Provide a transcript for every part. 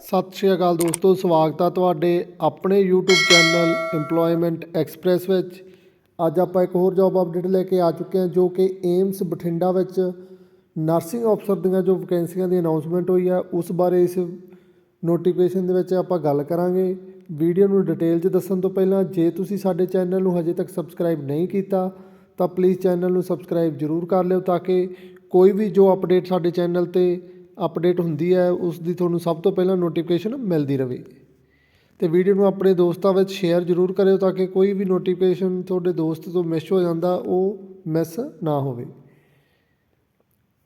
ਸਤਿ ਸ਼੍ਰੀ ਅਕਾਲ ਦੋਸਤੋ, ਸਵਾਗਤ ਆ ਤੁਹਾਡੇ ਆਪਣੇ YouTube ਚੈਨਲ EMPLOYMENT ਐਕਸਪ੍ਰੈਸ ਵਿੱਚ। ਅੱਜ ਆਪਾਂ ਇੱਕ ਹੋਰ ਜੌਬ ਅਪਡੇਟ ਲੈ ਕੇ ਆ ਚੁੱਕੇ ਹਾਂ, ਜੋ ਕਿ ਏਮਸ ਬਠਿੰਡਾ ਵਿੱਚ ਨਰਸਿੰਗ ਅਫਸਰ ਦੀਆਂ ਜੋ ਵੈਕੈਂਸੀਆਂ ਦੀ ਅਨਾਉਂਸਮੈਂਟ ਹੋਈ ਆ, ਉਸ ਬਾਰੇ ਇਸ ਨੋਟੀਫਿਕੇਸ਼ਨ ਦੇ ਵਿੱਚ ਆਪਾਂ ਗੱਲ ਕਰਾਂਗੇ। ਵੀਡੀਓ ਨੂੰ ਡਿਟੇਲ 'ਚ ਦੱਸਣ ਤੋਂ ਪਹਿਲਾਂ, ਜੇ ਤੁਸੀਂ ਸਾਡੇ ਚੈਨਲ ਨੂੰ ਹਜੇ ਤੱਕ ਸਬਸਕ੍ਰਾਈਬ ਨਹੀਂ ਕੀਤਾ, ਤਾਂ ਪਲੀਜ਼ ਚੈਨਲ ਨੂੰ ਸਬਸਕ੍ਰਾਈਬ ਜ਼ਰੂਰ ਕਰ ਲਿਓ, ਤਾਂ ਕਿ ਕੋਈ ਵੀ ਜੋ ਅਪਡੇਟ ਸਾਡੇ ਚੈਨਲ ਤੇ ਅਪਡੇਟ ਹੁੰਦੀ ਹੈ, ਉਸ ਦੀ ਤੁਹਾਨੂੰ ਸਭ ਤੋਂ ਪਹਿਲਾਂ ਨੋਟੀਫਿਕੇਸ਼ਨ ਮਿਲਦੀ ਰਹੇ ਅਤੇ ਵੀਡੀਓ ਨੂੰ ਆਪਣੇ ਦੋਸਤਾਂ ਵਿੱਚ ਸ਼ੇਅਰ ਜ਼ਰੂਰ ਕਰਿਓ ਤਾਂ ਕਿ ਕੋਈ ਵੀ ਨੋਟੀਫਿਕੇਸ਼ਨ ਤੁਹਾਡੇ ਦੋਸਤ ਤੋਂ ਮਿਸ ਹੋ ਜਾਂਦਾ, ਉਹ ਮਿਸ ਨਾ ਹੋਵੇ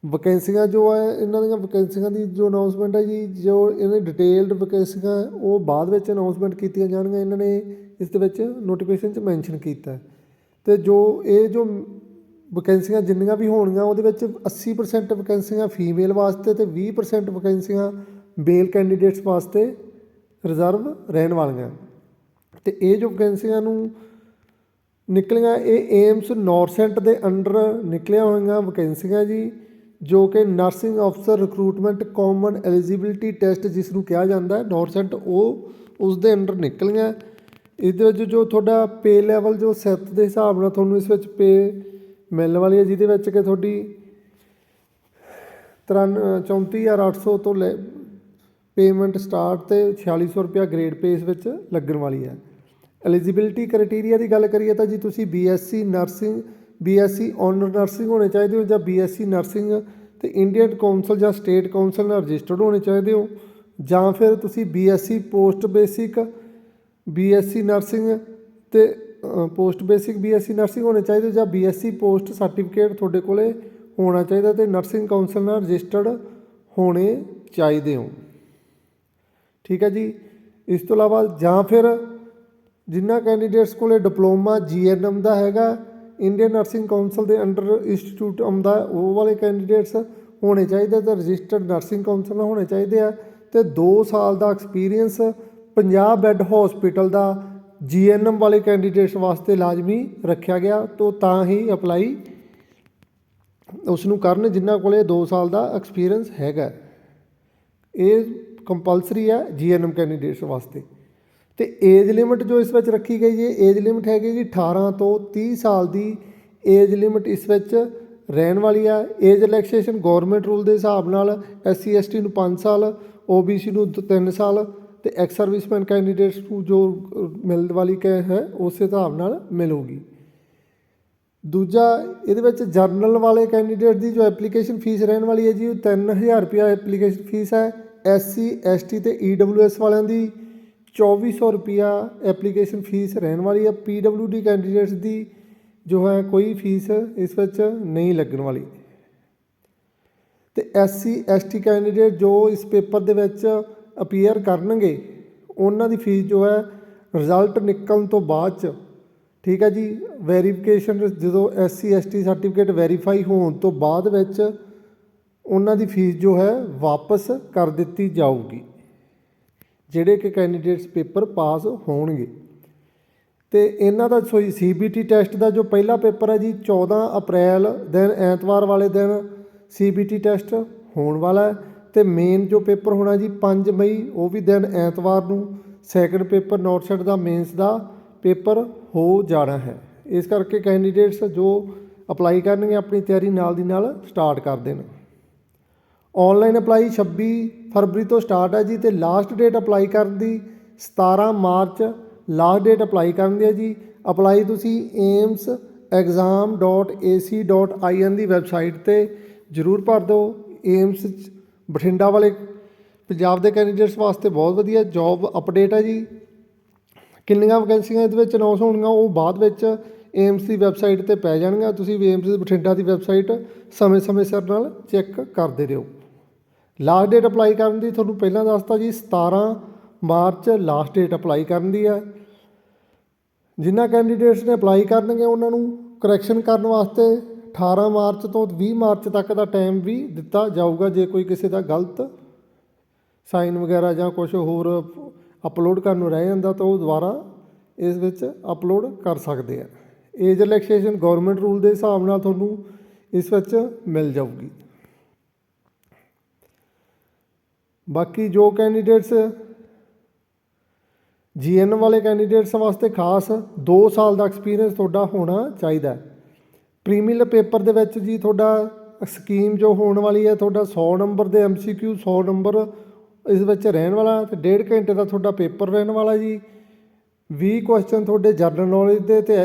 ਵੈਕੈਂਸੀਆਂ ਜੋ ਹੈ, ਇਹਨਾਂ ਦੀਆਂ ਵੈਕੈਂਸੀਆਂ ਦੀ ਜੋ ਅਨਾਉਂਸਮੈਂਟ ਹੈ ਜੀ, ਜੋ ਇਹਨੇ ਡਿਟੇਲਡ ਵੈਕੈਂਸੀਆਂ ਉਹ ਬਾਅਦ ਵਿੱਚ ਅਨਾਉਂਸਮੈਂਟ ਕੀਤੀਆਂ ਜਾਣਗੀਆਂ, ਇਹਨਾਂ ਨੇ ਇਸ ਦੇ ਵਿੱਚ ਨੋਟੀਫਿਕੇਸ਼ਨ 'ਚ ਮੈਂਸ਼ਨ ਕੀਤਾ ਹੈ। ਤੇ ਜੋ ਇਹ ਜੋ ਵੈਕੈਂਸੀਆਂ ਜਿੰਨੀਆਂ ਵੀ ਹੋਣਗੀਆਂ, ਉਹਦੇ ਵਿੱਚ 80% ਵੈਕੈਂਸੀਆਂ ਫੀਮੇਲ ਵਾਸਤੇ ਤੇ 20% ਵੈਕੈਂਸੀਆਂ ਮੇਲ ਕੈਂਡੀਡੇਟਸ ਵਾਸਤੇ ਰਿਜ਼ਰਵ ਰਹਿਣ ਵਾਲੀਆਂ। ਤੇ ਇਹ ਜੋ ਵੈਕੈਂਸੀਆਂ ਨੂੰ ਨਿਕਲੀਆਂ, ਇਹ ਏਮਸ ਨੌਰਸੈਂਟ ਦੇ ਅੰਡਰ ਨਿਕਲੀਆਂ ਹੋਈਆਂ ਵੈਕੈਂਸੀਆਂ ਜੀ, ਜੋ ਕਿ ਨਰਸਿੰਗ ਅਫਸਰ ਰਿਕਰੂਟਮੈਂਟ ਕਾਮਨ ਐਲੀਜੀਬਿਲਟੀ ਟੈਸਟ ਜਿਸ ਨੂੰ ਕਿਹਾ ਜਾਂਦਾ ਹੈ ਨੌਰਸੈਂਟ ਉਹ ਉਸ ਦੇ ਅੰਡਰ ਨਿਕਲੀਆਂ। ਇਹਦੇ ਵਿੱਚ ਜੋ ਤੁਹਾਡਾ ਪੇ ਲੈਵਲ ਜੋ ਸੈੱਟ ਦੇ ਹਿਸਾਬ ਨਾਲ ਤੁਹਾਨੂੰ ਇਸ ਵਿੱਚ ਪੇ ਮਿਲਣ ਵਾਲੀ ਹੈ, ਜਿਹਦੇ ਵਿੱਚ ਕਿ ਤੁਹਾਡੀ 34800 ਤੋਂ ਲੈ ਪੇਮੈਂਟ ਸਟਾਰਟ ਤੇ 4600 ਰੁਪਿਆ ਗ੍ਰੇਡ ਪੇਸ ਵਿੱਚ ਲੱਗਣ ਵਾਲੀ ਹੈ। ਐਲੀਜੀਬਿਲਟੀ ਕ੍ਰਾਈਟੇਰੀਆ ਦੀ ਗੱਲ ਕਰੀਏ ਤਾਂ ਜੀ ਤੁਸੀਂ BSc nursing BSc honour nursing ਹੋਣੇ ਚਾਹੀਦੇ ਹੋ ਜਾਂ ਬੀਐਸਸੀ ਨਰਸਿੰਗ ਤੇ ਇੰਡੀਅਨ ਕਾਉਂਸਲ ਜਾਂ ਸਟੇਟ ਕਾਉਂਸਲ ਨਾਲ ਰਜਿਸਟਰਡ ਹੋਣੇ ਚਾਹੀਦੇ ਹੋ ਜਾਂ ਫਿਰ ਤੁਸੀਂ BSc post basic BSc nursing ਤੇ ਪੋਸਟ ਬੇਸਿਕ ਬੀਐਸਸੀ ਨਰਸਿੰਗ ਹੋਣੇ ਚਾਹੀਦੇ ਜਾਂ ਬੀਐਸਸੀ ਪੋਸਟ ਸਰਟੀਫਿਕੇਟ ਤੁਹਾਡੇ ਕੋਲੇ ਹੋਣਾ ਚਾਹੀਦਾ ਤੇ ਨਰਸਿੰਗ ਕਾਉਂਸਲ ਨਾਲ ਰਜਿਸਟਰਡ ਹੋਣੇ ਚਾਹੀਦੇ ਹੋ। ਠੀਕ ਹੈ ਜੀ? ਇਸ ਤੋਂ ਇਲਾਵਾ ਜਾਂ ਫਿਰ ਜਿਨ੍ਹਾਂ ਕੈਂਡੀਡੇਟਸ ਕੋਲੇ ਡਿਪਲੋਮਾ ਜੀਐਨਐਮ ਦਾ ਹੈਗਾ, ਇੰਡੀਅਨ ਨਰਸਿੰਗ ਕਾਉਂਸਲ ਦੇ ਅੰਡਰ ਇੰਸਟੀਚਿਊਟ ਆਉਂਦਾ ਉਹ ਵਾਲੇ ਕੈਂਡੀਡੇਟਸ ਹੋਣੇ ਚਾਹੀਦੇ ਤੇ ਰਜਿਸਟਰਡ ਨਰਸਿੰਗ ਕਾਉਂਸਲ ਨਾਲ ਹੋਣੇ ਚਾਹੀਦੇ ਆ ਤੇ 2 ਸਾਲ ਦਾ ਐਕਸਪੀਰੀਅੰਸ 50 ਬੈੱਡ ਹਸਪੀਟਲ ਦਾ ਜੀਐਨਐਮ ਵਾਲੇ ਕੈਂਡੀਡੇਟਸ ਵਾਸਤੇ ਲਾਜ਼ਮੀ ਰੱਖਿਆ ਗਿਆ, ਤੋਂ ਤਾਂ ਹੀ ਅਪਲਾਈ ਉਸ ਨੂੰ ਕਰਨ ਜਿਨ੍ਹਾਂ ਕੋਲੇ 2 ਸਾਲ ਦਾ ਐਕਸਪੀਰੀਅੰਸ ਹੈਗਾ। ਇਹ ਕੰਪਲਸਰੀ ਹੈ ਜੀਐਨਐਮ ਕੈਂਡੀਡੇਟਸ ਵਾਸਤੇ। ਤੇ ਏਜ ਲਿਮਿਟ ਜੋ ਇਸ ਵਿੱਚ ਰੱਖੀ ਗਈ ਹੈ ਏਜ ਲਿਮਿਟ ਹੈਗੀ ਜੀ 18 ਤੋਂ 30 ਸਾਲ ਦੀ। ਏਜ ਲਿਮਿਟ ਇਸ ਵਿੱਚ ਰਹਿਣ ਵਾਲੀ ਆ ਏਜ ਰਿਲੈਕਸੇਸ਼ਨ ਗਵਰਨਮੈਂਟ ਰੂਲ ਦੇ ਹਿਸਾਬ ਨਾਲ ਐਸਸੀ ਐਸਟੀ ਨੂੰ 5 ਸਾਲ ਓਬੀਸੀ ਨੂੰ 3 ਸਾਲ ਤੇ ਐਕਸ ਸਰਵਿਸਮੈਨ ਕੈਂਡੀਡੇਟਸ ਨੂੰ ਜੋ ਮਿਲਣ ਵਾਲੀ ਕੈ ਹੈ, ਉਸੇ ਹਿਸਾਬ ਨਾਲ ਮਿਲੂਗੀ। ਦੂਜਾ, ਇਹਦੇ ਵਿੱਚ ਜਰਨਲ ਵਾਲੇ ਕੈਂਡੀਡੇਟ ਦੀ ਜੋ ਐਪਲੀਕੇਸ਼ਨ ਫੀਸ ਰਹਿਣ ਵਾਲੀ ਹੈ ਜੀ, ਉਹ 3000 ਰੁਪਿਆ ਐਪਲੀਕੇਸ਼ਨ ਫੀਸ ਹੈ। ਐਸਸੀ ਐਸਟੀ ਤੇ ਈਡਬਲਯੂਐਸ ਵਾਲਿਆਂ ਦੀ 2400 ਰੁਪਿਆ ਐਪਲੀਕੇਸ਼ਨ ਫੀਸ ਰਹਿਣ ਵਾਲੀ ਹੈ। ਪੀਡਬਲਯੂਡੀ ਕੈਂਡੀਡੇਟਸ ਦੀ ਜੋ ਹੈ, ਕੋਈ ਫੀਸ ਇਸ ਵਿੱਚ ਨਹੀਂ ਲੱਗਣ ਵਾਲੀ। ਤੇ ਐਸਸੀ ਐਸਟੀ ਕੈਂਡੀਡੇਟ ਜੋ ਇਸ ਪੇਪਰ ਦੇ ਵਿੱਚ ਅਪੀਅਰ ਕਰਨਗੇ, ਉਹਨਾਂ ਦੀ ਫੀਸ ਜੋ ਹੈ ਰਿਜ਼ਲਟ ਨਿਕਲਣ ਤੋਂ ਬਾਅਦ ਚ, ਠੀਕ ਹੈ ਜੀ ਵੈਰੀਫਿਕੇਸ਼ਨ ਜਦੋਂ ਐਸਸੀ ਐਸਟੀ ਸਰਟੀਫਿਕੇਟ ਵੈਰੀਫਾਈ ਹੋਣ ਤੋਂ ਬਾਅਦ ਵਿੱਚ ਉਹਨਾਂ ਦੀ ਫੀਸ ਜੋ ਹੈ ਵਾਪਸ ਕਰ ਦਿੱਤੀ ਜਾਊਗੀ, ਜਿਹੜੇ ਕਿ ਕੈਂਡੀਡੇਟਸ ਪੇਪਰ ਪਾਸ ਹੋਣਗੇ। ਤੇ ਇਹਨਾਂ ਦਾ ਸੋਈ ਸੀਬੀਟੀ ਟੈਸਟ ਦਾ ਜੋ ਪਹਿਲਾ ਪੇਪਰ ਹੈ ਜੀ 14 ਅਪ੍ਰੈਲ ਦਿਨ ਐਤਵਾਰ ਵਾਲੇ ਦਿਨ ਸੀਬੀਟੀ ਟੈਸਟ ਹੋਣ ਵਾਲਾ ਹੈ। ਅਤੇ ਮੇਨ ਜੋ ਪੇਪਰ ਹੋਣਾ ਜੀ 5 ਮਈ, ਉਹ ਵੀ ਦਿਨ ਐਤਵਾਰ ਨੂੰ ਸੈਕੰਡ ਪੇਪਰ ਨੋਟ ਸੈਟ ਦਾ ਮੇਨਸ ਦਾ ਪੇਪਰ ਹੋ ਜਾਣਾ ਹੈ। ਇਸ ਕਰਕੇ ਕੈਂਡੀਡੇਟਸ ਜੋ ਅਪਲਾਈ ਕਰਨਗੇ, ਆਪਣੀ ਤਿਆਰੀ ਨਾਲ ਦੀ ਨਾਲ ਸਟਾਰਟ ਕਰ ਦੇਣ। ਆਨਲਾਈਨ ਅਪਲਾਈ 26 ਫਰਵਰੀ ਤੋਂ ਸਟਾਰਟ ਹੈ ਜੀ ਤੇ ਲਾਸਟ ਡੇਟ ਅਪਲਾਈ ਕਰਨ ਦੀ 17 ਮਾਰਚ ਲਾਸਟ ਡੇਟ ਅਪਲਾਈ ਕਰਨ ਦੀ ਹੈ ਜੀ। ਅਪਲਾਈ ਤੁਸੀਂ aimsexam.ac.in ਦੀ ਵੈਬਸਾਈਟ ਤੇ ਜ਼ਰੂਰ ਭਰ ਦਿਓ। ਏਮਸ ਬਠਿੰਡਾ ਵਾਲੇ ਪੰਜਾਬ ਦੇ ਕੈਂਡੀਡੇਟਸ ਵਾਸਤੇ ਬਹੁਤ ਵਧੀਆ ਜੌਬ ਅਪਡੇਟ ਹੈ ਜੀ। ਕਿੰਨੀਆਂ ਵੈਕੈਂਸੀਆਂ ਇਹਦੇ ਵਿੱਚ ਅਨਾਉਂਸ ਹੋਣਗੀਆਂ, ਉਹ ਬਾਅਦ ਵਿੱਚ ਏਮਸ ਦੀ ਵੈਬਸਾਈਟ ਤੇ ਪੈ ਜਾਣਗੀਆਂ। ਤੁਸੀਂ ਵੀ ਏਮਸ ਬਠਿੰਡਾ ਦੀ ਵੈਬਸਾਈਟ ਸਮੇਂ-ਸਮੇਂ ਸਿਰ ਨਾਲ ਚੈੱਕ ਕਰਦੇ ਰਹੋ। ਲਾਸਟ ਡੇਟ ਅਪਲਾਈ ਕਰਨ ਦੀ ਤੁਹਾਨੂੰ ਪਹਿਲਾਂ ਦੱਸਤਾ ਜੀ 17 ਮਾਰਚ ਲਾਸਟ ਡੇਟ ਅਪਲਾਈ ਕਰਨ ਦੀ ਹੈ। ਜਿਨ੍ਹਾਂ ਕੈਂਡੀਡੇਟਸ ਨੇ ਅਪਲਾਈ ਕਰਨਗੇ, ਉਹਨਾਂ ਨੂੰ ਕਰੈਕਸ਼ਨ ਕਰਨ ਵਾਸਤੇ 18 ਮਾਰਚ ਤੋਂ 20 ਮਾਰਚ ਤੱਕ ਦਾ ਟਾਈਮ ਵੀ ਦਿੱਤਾ ਜਾਊਗਾ ਜੇ ਕੋਈ ਕਿਸੇ ਦਾ ਗਲਤ ਸਾਈਨ ਵਗੈਰਾ ਜਾਂ ਕੁਝ ਹੋਰ ਅਪਲੋਡ ਕਰਨ ਨੂੰ ਰਹਿ ਜਾਂਦਾ ਤਾਂ ਉਹ ਦੁਬਾਰਾ ਇਸ ਵਿੱਚ ਅਪਲੋਡ ਕਰ ਸਕਦੇ ਆ। ਏਜ ਰਿਲੈਕਸੇਸ਼ਨ ਗਵਰਨਮੈਂਟ ਰੂਲ ਦੇ ਹਿਸਾਬ ਨਾਲ ਤੁਹਾਨੂੰ ਇਸ ਵਿੱਚ ਮਿਲ ਜਾਊਗੀ। ਬਾਕੀ ਜੋ ਕੈਂਡੀਡੇਟਸ ਜੀਐਨ ਵਾਲੇ ਕੈਂਡੀਡੇਟਸ ਵਾਸਤੇ ਖਾਸ 2 ਸਾਲ ਦਾ ਐਕਸਪੀਰੀਅੰਸ ਤੁਹਾਡਾ ਹੋਣਾ ਚਾਹੀਦਾ ਹੈ। ਪ੍ਰੀਮੀਅਰ ਪੇਪਰ ਦੇ ਵਿੱਚ ਜੀ ਤੁਹਾਡਾ ਸਕੀਮ ਜੋ ਹੋਣ ਵਾਲੀ ਹੈ, ਤੁਹਾਡਾ 100 ਨੰਬਰ ਦੇ ਐਮਸੀਕਿਊ 100 ਨੰਬਰ ਇਸ ਵਿੱਚ ਰਹਿਣ ਵਾਲਾ ਤੇ ਡੇਢ ਘੰਟੇ ਦਾ ਤੁਹਾਡਾ ਪੇਪਰ ਰਹਿਣ ਵਾਲਾ ਜੀ। 20 ਕੁਐਸਚਨ ਤੁਹਾਡੇ ਜਨਰਲ ਨੌਲੇਜ ਦੇ ਤੇ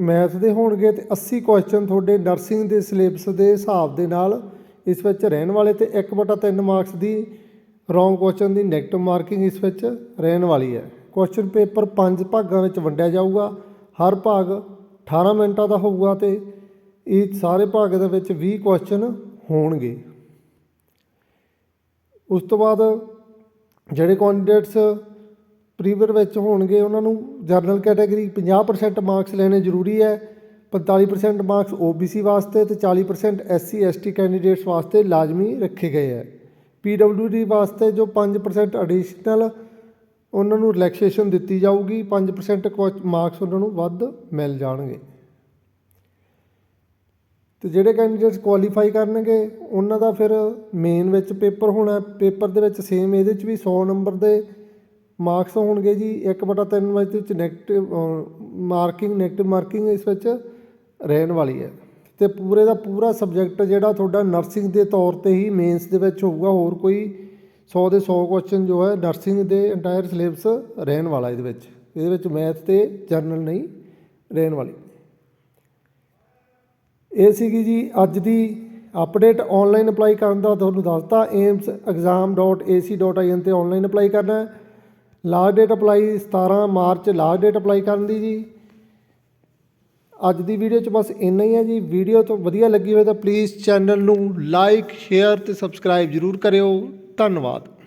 ਮੈਥ ਦੇ ਹੋਣਗੇ ਤੇ 80 ਕੁਐਸਚਨ ਤੁਹਾਡੇ ਨਰਸਿੰਗ ਦੇ ਸਿਲੇਬਸ ਦੇ ਹਿਸਾਬ ਦੇ ਨਾਲ ਇਸ ਵਿੱਚ ਰਹਿਣ ਵਾਲੇ ਤੇ 1/3 ਮਾਰਕਸ ਦੀ ਰੋਂਗ ਕੁਐਸਚਨ ਦੀ ਨੈਗੇਟਿਵ ਮਾਰਕਿੰਗ ਇਸ ਵਿੱਚ ਰਹਿਣ ਵਾਲੀ ਹੈ। ਕੁਐਸਚਨ ਪੇਪਰ ਪੰਜ ਭਾਗਾਂ ਵਿੱਚ ਵੰਡਿਆ ਜਾਊਗਾ, ਹਰ ਭਾਗ 18 ਮਿੰਟਾਂ ਦਾ ਹੋਊਗਾ ਤੇ ਇਹ ਸਾਰੇ ਭਾਗ ਦੇ ਵਿੱਚ 20 ਕੁਐਸਚਨ ਹੋਣਗੇ। ਉਸ ਤੋਂ ਬਾਅਦ ਜਿਹੜੇ ਕੈਂਡੀਡੇਟਸ ਪ੍ਰੀਵਰ ਵਿੱਚ ਹੋਣਗੇ, ਉਹਨਾਂ ਨੂੰ ਜਨਰਲ ਕੈਟਾਗਰੀ 50% ਮਾਰਕਸ ਲੈਣੇ ਜ਼ਰੂਰੀ ਹੈ 45% ਮਾਰਕਸ OBC ਵਾਸਤੇ ਤੇ 40% SC ST ਕੈਂਡੀਡੇਟਸ ਵਾਸਤੇ ਲਾਜ਼ਮੀ ਰੱਖੇ ਗਏ ਹੈ। PWD ਵਾਸਤੇ ਜੋ 5% ਐਡੀਸ਼ਨਲ ਉਹਨਾਂ ਨੂੰ ਰਿਲੈਕਸੇਸ਼ਨ ਦਿੱਤੀ ਜਾਊਗੀ 5% ਮਾਰਕਸ ਉਹਨਾਂ ਨੂੰ ਵੱਧ ਮਿਲ ਜਾਣਗੇ। ਅਤੇ ਜਿਹੜੇ ਕੈਂਡੀਡੇਟਸ ਕੁਆਲੀਫਾਈ ਕਰਨਗੇ, ਉਹਨਾਂ ਦਾ ਫਿਰ ਮੇਨ ਵਿੱਚ ਪੇਪਰ ਹੋਣਾ ਪੇਪਰ ਦੇ ਵਿੱਚ ਸੇਮ ਇਹਦੇ 'ਚ ਵੀ ਸੌ ਨੰਬਰ ਦੇ ਮਾਰਕਸ ਹੋਣਗੇ ਜੀ 1/3 ਵਿੱਚ ਨੈਗੇਟਿਵ ਮਾਰਕਿੰਗ ਨੈਗੇਟਿਵ ਮਾਰਕਿੰਗ ਇਸ ਵਿੱਚ ਰਹਿਣ ਵਾਲੀ ਹੈ। ਤੇ ਪੂਰੇ ਦਾ ਪੂਰਾ ਸਬਜੈਕਟ ਜਿਹੜਾ ਤੁਹਾਡਾ ਨਰਸਿੰਗ ਦੇ ਤੌਰ ਤੇ ਹੀ ਮੇਨਸ ਦੇ ਵਿੱਚ ਹੋਊਗਾ, ਹੋਰ ਕੋਈ 100 ਦੇ 100 ਕੁਐਸਚਨ ਜੋ ਹੈ ਨਰਸਿੰਗ ਦੇ ਇੰਟਾਇਰ ਸਿਲੇਬਸ ਰਹਿਣ ਵਾਲਾ ਇਹਦੇ ਵਿੱਚ। ਇਹਦੇ ਵਿੱਚ ਮੈਥ ਤੇ ਜਰਨਲ ਨਹੀਂ ਰਹਿਣ ਵਾਲੀ। ਇਹ ਸੀਗੀ ਜੀ ਅੱਜ ਦੀ ਅਪਡੇਟ ਆਨਲਾਈਨ ਅਪਲਾਈ ਕਰਨ ਦਾ, ਤੁਹਾਨੂੰ ਦੱਸਤਾ aimsexam.ac.in ਤੇ ਆਨਲਾਈਨ ਅਪਲਾਈ ਕਰਨਾ ਹੈ। ਲਾਸਟ ਡੇਟ ਅਪਲਾਈ 17 ਮਾਰਚ ਲਾਸਟ ਡੇਟ ਅਪਲਾਈ ਕਰਨ ਦੀ ਜੀ। ਅੱਜ ਦੀ ਵੀਡੀਓ 'ਚ ਬਸ ਇੰਨਾ ਹੀ ਹੈ ਜੀ। ਵੀਡੀਓ ਤੋਂ ਵਧੀਆ ਲੱਗੀ ਹੋਵੇ ਤਾਂ ਪਲੀਜ਼ ਚੈਨਲ ਨੂੰ ਲਾਈਕ ਸ਼ੇਅਰ ਤੇ ਸਬਸਕ੍ਰਾਈਬ ਜ਼ਰੂਰ ਕਰਿਓ। ਧੰਨਵਾਦ।